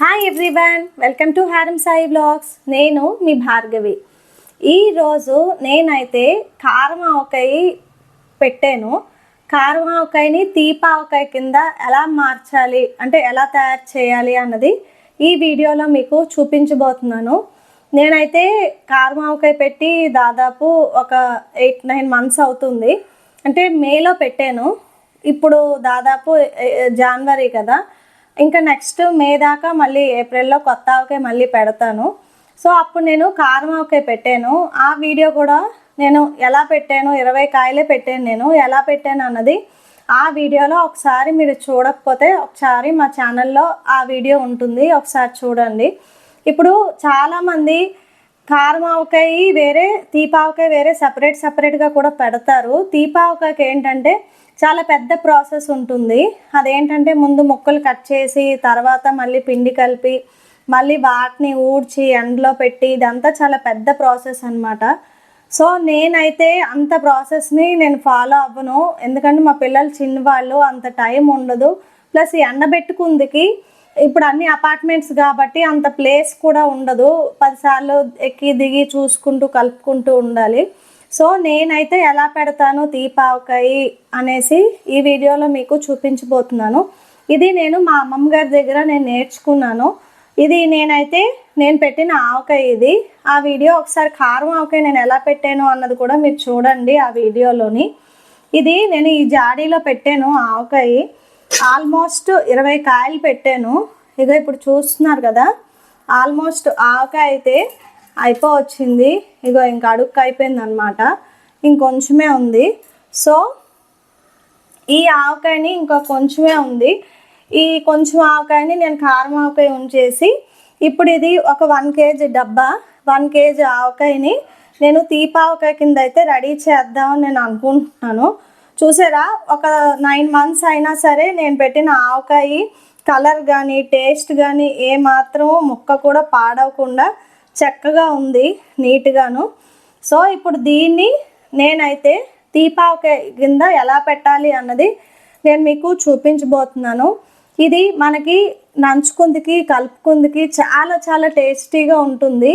Hi everyone welcome to హారం Sai blogs నేను మీ భార్గవి. ఈరోజు నేనైతే కారం ఆవకాయ పెట్టాను. కారం ఆవకాయని తీపావకాయ కింద ఎలా మార్చాలి అంటే ఎలా తయారు చేయాలి అన్నది ఈ వీడియోలో మీకు చూపించబోతున్నాను. నేనైతే కారం ఆవకాయ పెట్టి దాదాపు ఒక ఎయిట్ నైన్ మంత్స్ అవుతుంది. అంటే మేలో పెట్టాను. ఇప్పుడు దాదాపు జనవరి కదా. ఇంకా నెక్స్ట్ మే దాకా మళ్ళీ ఏప్రిల్లో కొత్త ఆవకాయ మళ్ళీ పెడతాను. సో అప్పుడు నేను కారం ఆవకాయ పెట్టాను. ఆ వీడియో కూడా నేను ఎలా పెట్టాను ఇరవై కాయలే పెట్టాను నేను. ఎలా పెట్టాను అన్నది ఆ వీడియోలో ఒకసారి మీరు చూడకపోతే ఒకసారి మా ఛానల్లో ఆ వీడియో ఉంటుంది. ఒకసారి చూడండి. ఇప్పుడు చాలామంది కారం ఆవకాయ వేరే తీపావకాయ వేరే సపరేట్ సపరేట్గా కూడా పెడతారు. తీపావకాయకి ఏంటంటే చాలా పెద్ద ప్రాసెస్ ఉంటుంది. అదేంటంటే ముందు ముక్కలు కట్ చేసి తర్వాత మళ్ళీ పిండి కలిపి మళ్ళీ వాటిని ఊడ్చి ఎండలో పెట్టి ఇదంతా చాలా పెద్ద ప్రాసెస్ అన్నమాట. సో నేనైతే అంత ప్రాసెస్ని నేను ఫాలో అవ్వను. ఎందుకంటే మా పిల్లలు చిన్నవాళ్ళు అంత టైం ఉండదు. ప్లస్ ఈ ఎండబెట్టుకుందికి ఇప్పుడు అన్ని అపార్ట్మెంట్స్ కాబట్టి అంత ప్లేస్ కూడా ఉండదు. పదిసార్లు ఎక్కి దిగి చూసుకుంటూ కలుపుకుంటూ ఉండాలి. సో నేనైతే ఎలా పెడతాను తీపావకాయ అనేసి ఈ వీడియోలో మీకు చూపించబోతున్నాను. ఇది నేను మా అమ్మమ్మ గారి దగ్గర నేను నేర్చుకున్నాను. ఇది నేనైతే నేను పెట్టిన ఆవకాయ ఇది. ఆ వీడియో ఒకసారి కారం ఆవకాయ నేను ఎలా పెట్టాను అన్నది కూడా మీరు చూడండి ఆ వీడియోలోని. ఇది నేను ఈ జాడీలో పెట్టాను ఆవకాయ. ఆల్మోస్ట్ ఇరవై కాయలు పెట్టాను. ఇదో ఇప్పుడు చూస్తున్నారు కదా. ఆల్మోస్ట్ ఆవకాయ అయితే అయిపోవచ్చింది ఇగో ఇంకా అడుక్కు అయిపోయింది అనమాట ఇంకొంచమే ఉంది. సో ఈ ఆవకాయని ఇంకా కొంచెమే ఉంది. ఈ కొంచెం ఆవకాయని నేను కారం ఆవకాయ ఉంచేసి ఇప్పుడు ఇది ఒక వన్ కేజీ డబ్బా వన్ కేజీ ఆవకాయని నేను తీపావకాయ కింద అయితే రెడీ చేద్దామని నేను అనుకుంటున్నాను. చూసారా? ఒక నైన్ మంత్స్ అయినా సరే నేను పెట్టిన ఆవకాయ కలర్ కానీ టేస్ట్ కానీ ఏ మాత్రం ముక్క కూడా పాడవకుండా చక్కగా ఉంది నీట్గాను. సో ఇప్పుడు దీన్ని నేనైతే దీపావకాయ కింద ఎలా పెట్టాలి అన్నది నేను మీకు చూపించబోతున్నాను. ఇది మనకి నంచుకుందికి కలుపుకుందికి చాలా చాలా టేస్టీగా ఉంటుంది.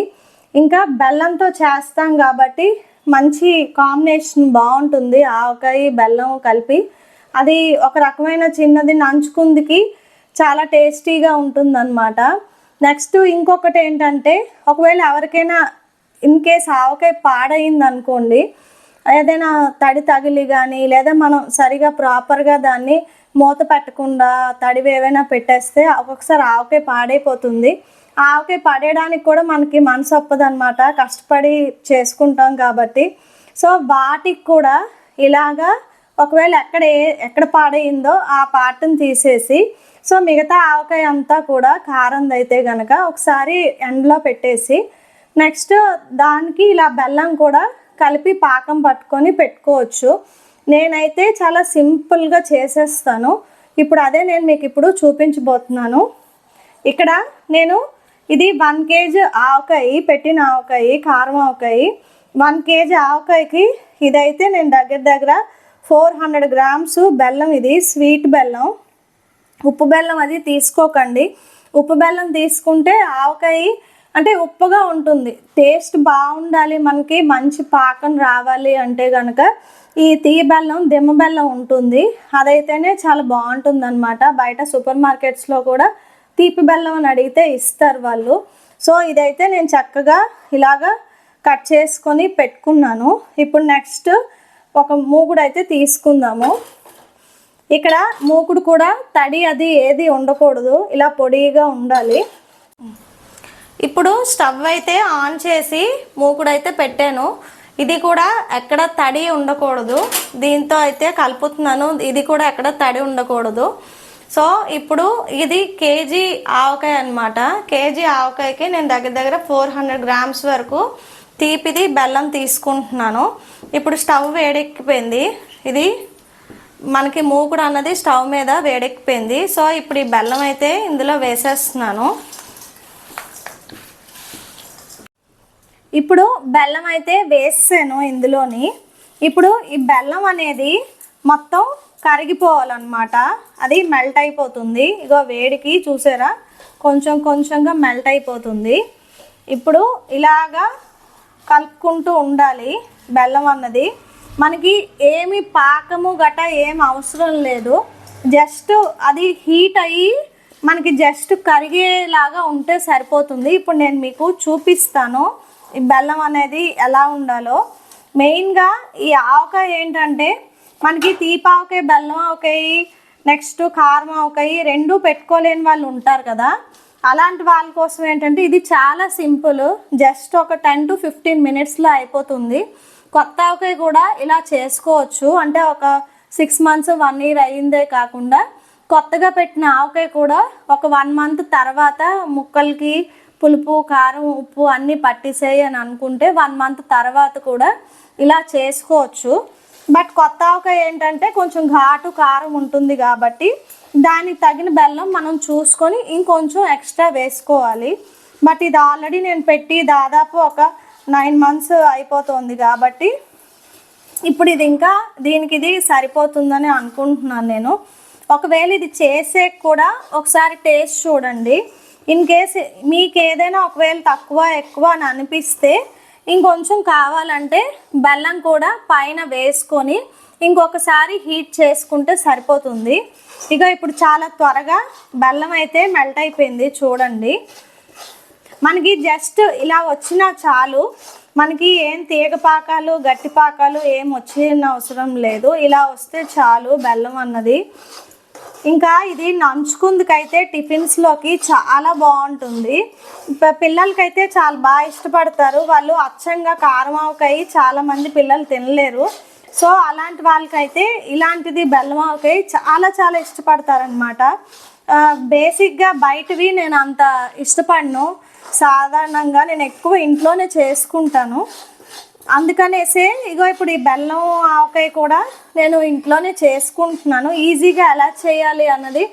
ఇంకా బెల్లంతో చేస్తాం కాబట్టి మంచి కాంబినేషన్ బాగుంటుంది ఆవకాయ బెల్లం కలిపి. అది ఒక రకమైన చిన్నది నంచుకుందికి చాలా టేస్టీగా ఉంటుందన్నమాట. నెక్స్ట్ ఇంకొకటి ఏంటంటే ఒకవేళ ఎవరికైనా ఇన్ కేస్ ఆవకాయ పాడైంది అనుకోండి ఏదైనా తడి తగిలి కానీ లేదా మనం సరిగా ప్రాపర్గా దాన్ని మూత పెట్టకుండా తడివి ఏవైనా పెట్టేస్తే ఒక్కొక్కసారి ఆవకాయ పాడైపోతుంది. ఆవకాయ పడేయడానికి కూడా మనకి మనసు ఒప్పదనమాట కష్టపడి చేసుకుంటాం కాబట్టి. సో వాటికి కూడా ఇలాగా ఒకవేళ ఎక్కడ ఏ ఎక్కడ పాడైందో ఆ పాటను తీసేసి సో మిగతా ఆవకాయ అంతా కూడా కారం అయితే కనుక ఒకసారి ఎండలో పెట్టేసి నెక్స్ట్ దానికి ఇలా బెల్లం కూడా కలిపి పాకం పట్టుకొని పెట్టుకోవచ్చు. నేనైతే చాలా సింపుల్గా చేసేస్తాను. ఇప్పుడు అదే నేను మీకు ఇప్పుడు చూపించబోతున్నాను. ఇక్కడ నేను ఇది వన్ కేజీ ఆవకాయ పెట్టిన ఆవకాయ కారం ఆవకాయ. వన్ కేజీ ఆవకాయకి ఇదైతే నేను దగ్గర దగ్గర ఫోర్ హండ్రెడ్ గ్రామ్స్ బెల్లం ఇది స్వీట్ బెల్లం. ఉప్పు బెల్లం అది తీసుకోకండి. ఉప్పు బెల్లం తీసుకుంటే ఆవకాయ అంటే ఉప్పుగా ఉంటుంది. టేస్ట్ బాగుండాలి మనకి మంచి పాకం రావాలి అంటే కనుక ఈ తీయ బెల్లం దిమ్మ బెల్లం ఉంటుంది. అదైతేనే చాలా బాగుంటుంది అనమాట బయట సూపర్ మార్కెట్స్లో కూడా తీపి బెల్లం అని అడిగితే ఇస్తారు వాళ్ళు. సో ఇదైతే నేను చక్కగా ఇలాగా కట్ చేసుకొని పెట్టుకున్నాను. ఇప్పుడు నెక్స్ట్ ఒక మూగుడు అయితే తీసుకుందాము. ఇక్కడ మూకుడు కూడా తడి అది ఏది ఉండకూడదు ఇలా పొడిగా ఉండాలి. ఇప్పుడు స్టవ్ అయితే ఆన్ చేసి మూకుడు అయితే పెట్టాను. ఇది కూడా ఎక్కడ తడి ఉండకూడదు దీంతో అయితే కలుపుతున్నాను. ఇది కూడా ఎక్కడ తడి ఉండకూడదు. సో ఇప్పుడు ఇది కేజీ ఆవకాయ అనమాట కేజీ ఆవకాయకి నేను దగ్గర దగ్గర ఫోర్ హండ్రెడ్ గ్రామ్స్ వరకు తీపిది బెల్లం తీసుకుంటున్నాను. ఇప్పుడు స్టవ్ వేడెక్కిపోయింది. ఇది మనకి మూకుడు అన్నది స్టవ్ మీద వేడెక్కిపోయింది. సో ఇప్పుడు ఈ బెల్లం అయితే ఇందులో వేసేస్తున్నాను. ఇప్పుడు బెల్లం అయితే వేసాను ఇందులోని. ఇప్పుడు ఈ బెల్లం అనేది మొత్తం కరిగిపోవాలన్నమాట. అది మెల్ట్ అయిపోతుంది. ఇగో వేడికి చూసారా? కొంచెం కొంచెంగా మెల్ట్ అయిపోతుంది. ఇప్పుడు ఇలాగా కలుపుకుంటూ ఉండాలి బెల్లం అన్నది. మనకి ఏమి పాకము గట ఏం అవసరం లేదు. జస్ట్ అది హీట్ అయ్యి మనకి జస్ట్ కరిగేలాగా ఉంటే సరిపోతుంది. ఇప్పుడు నేను మీకు చూపిస్తాను ఈ బెల్లం అనేది ఎలా ఉండాలో. మెయిన్గా ఈ ఆవకాయ ఏంటంటే మనకి తీపావకాయ బెల్లం ఆవకాయ నెక్స్ట్ కారం ఆవకాయ రెండు పెట్టుకోలేని వాళ్ళు ఉంటారు కదా. అలాంటి వాళ్ళ కోసం ఏంటంటే ఇది చాలా సింపుల్. జస్ట్ ఒక టెన్ టు ఫిఫ్టీన్ మినిట్స్లో అయిపోతుంది. కొత్త ఆవకాయ కూడా ఇలా చేసుకోవచ్చు. అంటే ఒక సిక్స్ మంత్స్ వన్ ఇయర్ అయ్యిందే కాకుండా కొత్తగా పెట్టిన ఆవకాయ కూడా ఒక వన్ మంత్ తర్వాత ముక్కలకి పులుపు కారం ఉప్పు అన్నీ పట్టిసేయి అని అనుకుంటే వన్ మంత్ తర్వాత కూడా ఇలా చేసుకోవచ్చు. బట్ కొత్త ఆవకాయ ఏంటంటే కొంచెం ఘాటు కారం ఉంటుంది కాబట్టి దానికి తగిన బెల్లం మనం చూసుకొని ఇంకొంచెం ఎక్స్ట్రా వేసుకోవాలి. బట్ ఇది ఆల్రెడీ నేను పెట్టి దాదాపు ఒక నైన్ మంత్స్ అయిపోతుంది కాబట్టి ఇప్పుడు ఇది ఇంకా దీనికి ఇది సరిపోతుందని అనుకుంటున్నాను నేను. ఒకవేళ ఇది చేసే కూడా ఒకసారి టేస్ట్ చూడండి. ఇన్ కేస్ మీకు ఏదైనా ఒకవేళ తక్కువ ఎక్కువ అని అనిపిస్తే ఇంకొంచెం కావాలంటే బెల్లం కూడా పైన వేసుకొని ఇంకొకసారి హీట్ చేసుకుంటే సరిపోతుంది. ఇక ఇప్పుడు చాలా త్వరగా బెల్లం అయితే మెల్ట్ అయిపోయింది చూడండి. మనకి జస్ట్ ఇలా వచ్చినా చాలు. మనకి ఏం తీగ పాకాలు గట్టి పాకాలు ఏం వచ్చిన అవసరం లేదు. ఇలా వస్తే చాలు బెల్లం అన్నది. ఇంకా ఇది నంచుకుందుకైతే టిఫిన్స్లోకి చాలా బాగుంటుంది. పిల్లలకైతే చాలా బాగా ఇష్టపడతారు. వాళ్ళు అచ్చంగా కారం ఆవకాయ పిల్లలు తినలేరు. సో అలాంటి వాళ్ళకైతే ఇలాంటిది బెల్లం ఆవకాయ చాలా చాలా ఇష్టపడతారనమాట బేసిక్గా బయటవి నేను అంత ఇష్టపడను. సాధారణంగా నేను ఎక్కువ ఇంట్లోనే చేసుకుంటాను. అందుకనేసే ఇగో ఇప్పుడు ఈ బెల్లం ఆవకాయ కూడా నేను ఇంట్లోనే చేసుకుంటున్నాను. ఈజీగా ఎలా చేయాలి అన్నది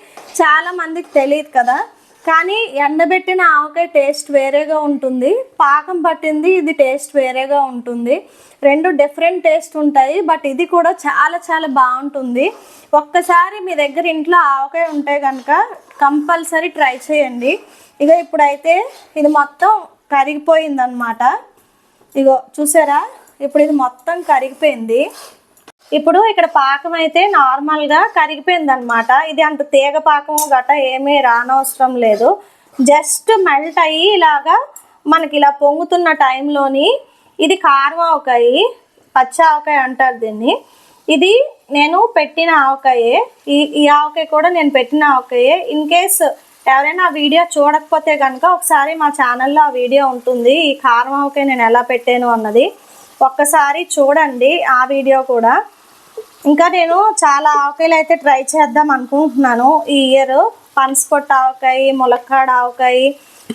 చాలా మందికి తెలియదు కదా. కానీ ఎండబెట్టిన ఆవకాయ టేస్ట్ వేరేగా ఉంటుంది. పాకం పట్టింది ఇది టేస్ట్ వేరేగా ఉంటుంది. రెండు డిఫరెంట్ టేస్ట్ ఉంటాయి బట్ ఇది కూడా చాలా చాలా బాగుంటుంది. ఒక్కసారి మీ దగ్గర ఇంట్లో ఆవకాయ ఉంటే కనుక కంపల్సరీ ట్రై చేయండి. ఇక ఇప్పుడైతే ఇది మొత్తం కరిగిపోయిందనమాట ఇగో చూసారా? ఇప్పుడు ఇది మొత్తం కరిగిపోయింది. ఇప్పుడు ఇక్కడ పాకం అయితే నార్మల్గా కరిగిపోయింది అనమాట ఇది అంత తీగ పాకం గట్ట ఏమీ రానవసరం లేదు. జస్ట్ మెల్ట్ అయ్యి ఇలాగా మనకి ఇలా పొంగుతున్న టైంలోని ఇది కారం ఆవకాయ పచ్చ ఆవకాయ అంటారు దీన్ని. ఇది నేను పెట్టిన ఆవకాయే. ఈ ఈ ఆవకాయ కూడా నేను పెట్టిన ఆవకాయే. ఇన్ కేస్ ఎవరైనా ఆ వీడియో చూడకపోతే కనుక ఒకసారి మా ఛానల్లో ఆ వీడియో ఉంటుంది. ఈ కారం ఆవకాయ నేను ఎలా పెట్టాను అన్నది ఒక్కసారి చూడండి ఆ వీడియో కూడా. ఇంకా నేను చాలా ఆవకాయలు అయితే ట్రై చేద్దాం అనుకుంటున్నాను. ఈ ఇయర్ పనసపొట్టు ఆవకాయ ములక్కాడ ఆవకాయ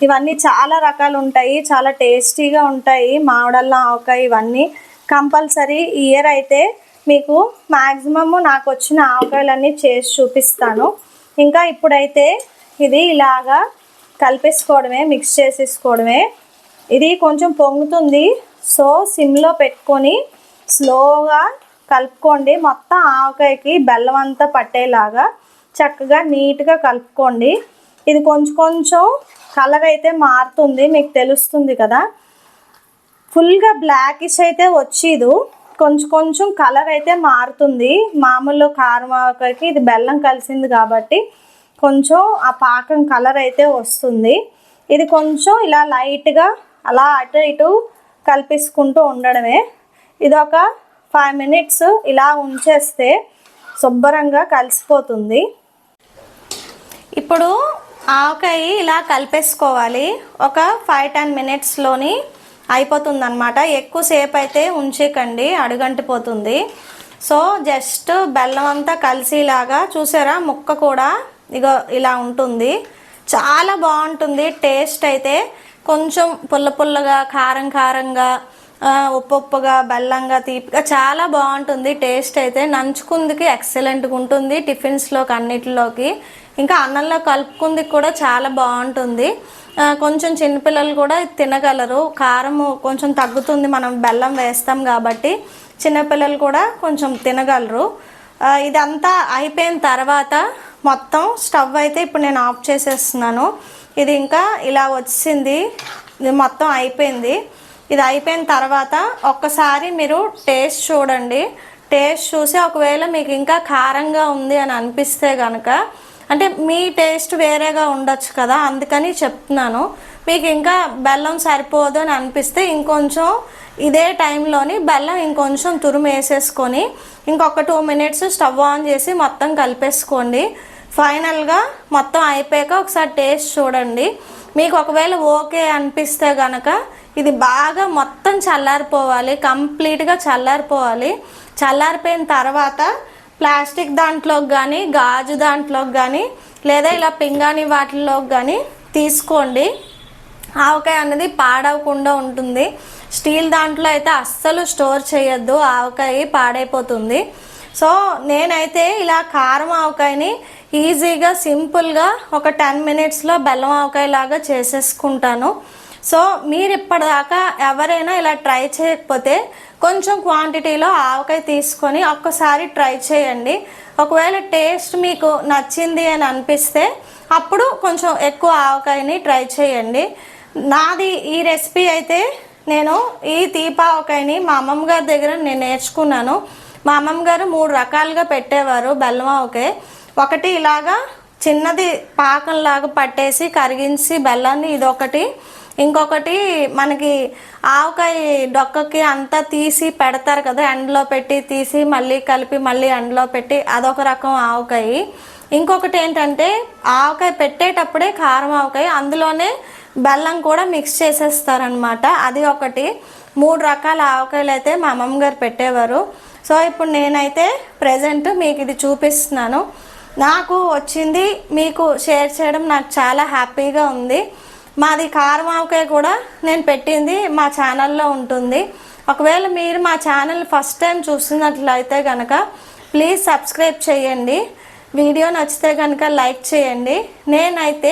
ఇవన్నీ చాలా రకాలు ఉంటాయి. చాలా టేస్టీగా ఉంటాయి. మామిడల్లా ఆవకాయ ఇవన్నీ కంపల్సరీ ఈ ఇయర్ అయితే మీకు మ్యాక్సిమమ్ నాకు వచ్చిన ఆవకాయలన్నీ చేసి చూపిస్తాను. ఇంకా ఇప్పుడైతే ఇది ఇలాగా కలిపేసుకోవడమే మిక్స్ చేసేసుకోవడమే. ఇది కొంచెం పొంగుతుంది. సో సిమ్లో పెట్టుకొని స్లోగా కలుపుకోండి. మొత్తం ఆవకాయకి బెల్లం అంతా పట్టేలాగా చక్కగా నీట్గా కలుపుకోండి. ఇది కొంచెం కొంచెం కలర్ అయితే మారుతుంది మీకు తెలుస్తుంది కదా. ఫుల్గా బ్లాకిష్ అయితే వచ్చేదు. కొంచెం కొంచెం కలర్ అయితే మారుతుంది. మామూలు కారం ఆవకాయకి ఇది బెల్లం కలిసింది కాబట్టి కొంచెం ఆ పాకం కలర్ అయితే వస్తుంది. ఇది కొంచెం ఇలా లైట్గా అలా అటు ఇటు కలిపేసుకుంటూ ఉండడమే. ఇది ఒక ఫైవ్ మినిట్స్ ఇలా ఉంచేస్తే శుభ్రంగా కలిసిపోతుంది. ఇప్పుడు ఆవకాయ ఇలా కలిపేసుకోవాలి. ఒక ఫైవ్ టెన్ మినిట్స్లోని అయిపోతుంది అనమాట ఎక్కువసేపు అయితే ఉంచేకండి అడుగంటిపోతుంది. సో జస్ట్ బెల్లం అంతా కలిసిలాగా చూసారా? ముక్క కూడా ఇగో ఇలా ఉంటుంది. చాలా బాగుంటుంది. టేస్ట్ అయితే కొంచెం పుల్ల పుల్లగా కారం కారంగా ఉప్పు ఉప్పుగా బెల్లంగా తీపిగా చాలా బాగుంటుంది. టేస్ట్ అయితే నంచుకుందికి ఎక్సలెంట్గా ఉంటుంది. టిఫిన్స్లోకి అన్నిటిలోకి. ఇంకా అన్నంలో కలుపుకుందికి కూడా చాలా బాగుంటుంది. కొంచెం చిన్నపిల్లలు కూడా తినగలరు. కారం కొంచెం తగ్గుతుంది. మనం బెల్లం వేస్తాం కాబట్టి చిన్నపిల్లలు కూడా కొంచెం తినగలరు. ఇదంతా అయిపోయిన తర్వాత మొత్తం స్టవ్ అయితే ఇప్పుడు నేను ఆఫ్ చేసేస్తున్నాను. ఇది ఇంకా ఇలా వచ్చింది. ఇది మొత్తం అయిపోయింది. ఇది అయిపోయిన తర్వాత ఒక్కసారి మీరు టేస్ట్ చూడండి. టేస్ట్ చూసి ఒకవేళ మీకు ఇంకా కారంగా ఉంది అని అనిపిస్తే కనుక అంటే మీ టేస్ట్ వేరేగా ఉండొచ్చు కదా అందుకని చెప్తున్నాను. మీకు ఇంకా బెల్లం సరిపోదు అని అనిపిస్తే ఇంకొంచెం ఇదే టైంలోని బెల్లం ఇంకొంచెం తురుము వేసేసుకొని ఇంకొక టూ మినిట్స్ స్టవ్ ఆన్ చేసి మొత్తం కలిపేసుకోండి. ఫైనల్గా మొత్తం అయిపోయాక ఒకసారి టేస్ట్ చూడండి. మీకు ఒకవేళ ఓకే అనిపిస్తే కనుక ఇది బాగా మొత్తం చల్లారిపోవాలి కంప్లీట్గా చల్లారిపోవాలి. చల్లారిపోయిన తర్వాత ప్లాస్టిక్ దాంట్లోకి కానీ గాజు దాంట్లోకి కానీ లేదా ఇలా పింగాణి వాటిల్లోకి కానీ తీసుకోండి. ఆవకాయ అనేది పాడవకుండా ఉంటుంది. స్టీల్ దాంట్లో అయితే అస్సలు స్టోర్ చేయొద్దు. ఆవకాయ పాడైపోతుంది. సో నేనైతే ఇలా కారం ఆవకాయని ఈజీగా సింపుల్గా ఒక టెన్ మినిట్స్లో బెల్లం ఆవకాయ లాగా చేసేసుకుంటాను. సో మీరు ఇప్పటిదాకా ఎవరైనా ఇలా ట్రై చేయకపోతే కొంచెం క్వాంటిటీలో ఆవకాయ తీసుకొని ఒక్కసారి ట్రై చేయండి. ఒకవేళ టేస్ట్ మీకు నచ్చింది అని అనిపిస్తే అప్పుడు కొంచెం ఎక్కువ ఆవకాయని ట్రై చేయండి. నాది ఈ రెసిపీ అయితే నేను ఈ తీపావకాయని మా అమ్మమ్మ గారి దగ్గర నేను నేర్చుకున్నాను. మా అమ్మమ్మ గారు మూడు రకాలుగా పెట్టేవారు బెల్లం ఆవకాయ ఒకటి ఇలాగా చిన్నది పాకంలాగా పట్టేసి కరిగించి బెల్లాన్ని ఇదొకటి. ఇంకొకటి మనకి ఆవకాయ డొక్కకి అంతా తీసి పెడతారు కదా ఎండలో పెట్టి తీసి మళ్ళీ కలిపి మళ్ళీ ఎండలో పెట్టి అదొక రకం ఆవకాయ. ఇంకొకటి ఏంటంటే ఆవకాయ పెట్టేటప్పుడే కారం ఆవకాయ అందులోనే బెల్లం కూడా మిక్స్ చేసేస్తారనమాట అది ఒకటి. మూడు రకాల ఆవకాయలు అయితే మా అమ్మమ్మ గారు పెట్టేవారు. సో ఇప్పుడు నేనైతే ప్రజెంట్ మీకు ఇది చూపిస్తున్నాను. నాకు వచ్చింది మీకు షేర్ చేయడం నాకు చాలా హ్యాపీగా ఉంది. మాది కారం కూడా నేను పెట్టింది మా ఛానల్లో ఉంటుంది. ఒకవేళ మీరు మా ఛానల్ ఫస్ట్ టైం చూస్తున్నట్లయితే కనుక ప్లీజ్ సబ్స్క్రైబ్ చేయండి. వీడియో నచ్చితే కనుక లైక్ చేయండి. నేనైతే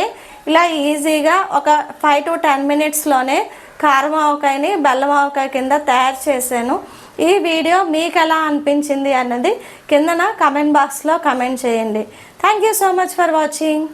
ఇలా ఈజీగా ఒక ఫైవ్ టు టెన్ మినిట్స్లోనే కారం ఆవకాయని బెల్లం ఆవకాయ కింద తయారు చేశాను. ఈ వీడియో మీకు ఎలా అనిపించింది అన్నది కిందన కమెంట్ బాక్స్లో కమెంట్ చేయండి. Thank you so much for watching